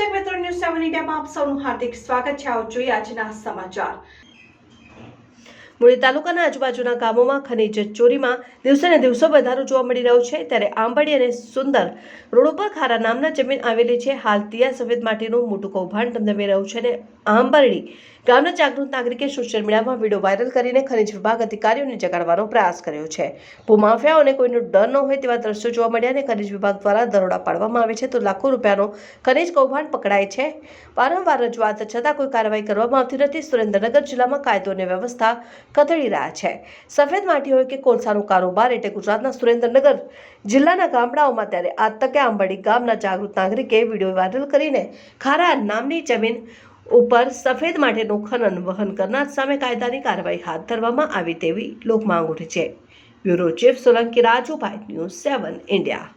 દર્શક મિત્રો ન્યૂઝ સેવન ઇન્ડિયામાં આપ સૌનું હાર્દિક સ્વાગત છે. આવજો જોઈએ આજના સમાચાર. મૂળી તાલુકાના આજુબાજુના ગામોમાં ખનીજ ચોરીમાં દિવસે ને દિવસો વધારો જોવા મળી રહ્યો છે. ત્યારે આંબડી અને સુંદર રોડ ઉપર ખારા નામના જમીન આવેલી છે. હાલ તિયા સફેદ માટીનું મોટું કૌભાંડ ધમધમી રહ્યું છે અને આંબરડી ગામના જાગૃત નાગરિકે સોશિયલ મીડિયામાં વીડિયો વાયરલ કરીને ખનીજ વિભાગ અધિકારીઓને જગાડવાનો પ્રયાસ કર્યો છે. ભૂમાફિયાઓને કોઈનો ડર ન હોય તેવા દ્રશ્યો જોવા મળ્યા અને ખનીજ વિભાગ દ્વારા દરોડા પાડવામાં આવે છે તો લાખો રૂપિયાનો ખનીજ કૌભાંડ પકડાય છે. વારંવાર રજૂઆત છતાં કોઈ કાર્યવાહી કરવામાં આવતી નથી. સુરેન્દ્રનગર જિલ્લામાં કાયદો અને વ્યવસ્થા કથળી રહ્યા છે. સફેદ માટી હોય કે કોલસાનો કારોબાર એટલે ગુજરાતના સુરેન્દ્રનગર જિલ્લાના ગામડાઓમાં ત્યારે આ તકે આંબડી ગામના જાગૃત નાગરિકે વીડિયો વાયરલ કરીને ખારા નામની જમીન ઉપર સફેદ માટેનું ખનન વહન કરનાર સામે કાયદાની કાર્યવાહી હાથ ધરવામાં આવી તેવી લોકમાંગ ઉઠી છે. Bureau chief Solanki Rajubhai, news seven, India.